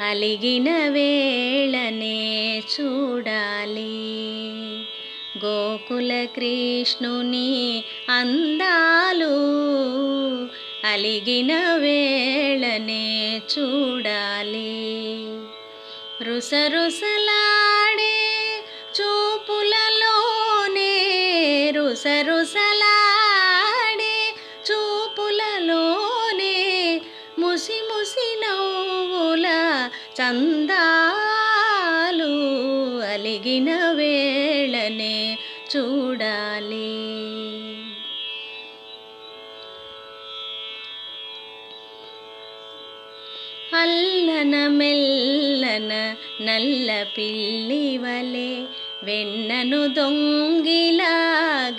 అలిగిన వేళనే చూడాలి. గోకుల కృష్ణుని అందాలు అలిగిన వేళనే చూడాలి. రుసరుసలాడే చూపులలోనే రుసరుస చందాలు అలిగిన వేళనే చూడాలి. అల్లన మెల్లన నల్ల పిల్లి వలె వెన్నను దొంగిలా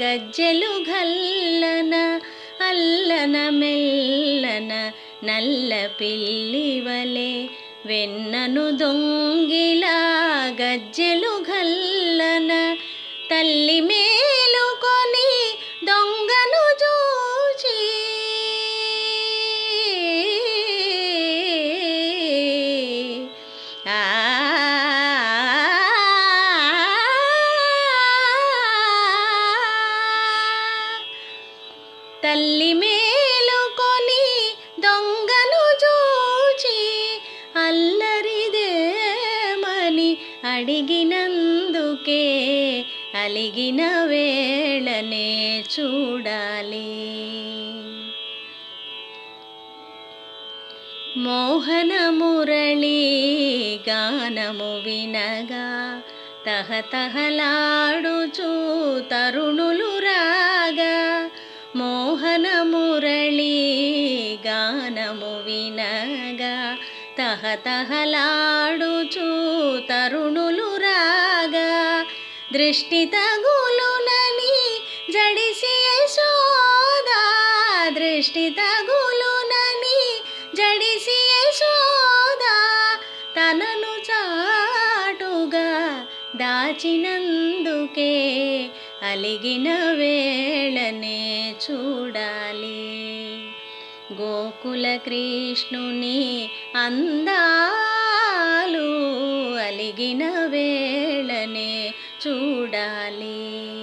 గజ్జెలు గల్లన అల్లన మెల్లన నల్ల పిల్లి వలె వెన్నను దొంగిలా గజ్జెలు గల్లన తల్లి మేలుకొని దొంగను చూచి ఆ తల్లి మే అడిగినందుకే అలిగిన వేళనే చూడాలి. మోహన మురళి గానము వినగా తహతహలాడుచు తరుణులు రాగా మోహన మురళి గానము వినగా తహతహలాడుచు తరుణులు రాగా దృష్టి తగులునని జడిసి యశోదా దృష్టి తగులునని జడిసి యశోదా తనను చాటుగా దాచినందుకే అలిగిన వేళనే చూడాలి. గోకుల కృష్ణుని అందాలు అలిగిన వేళనే చూడాలి.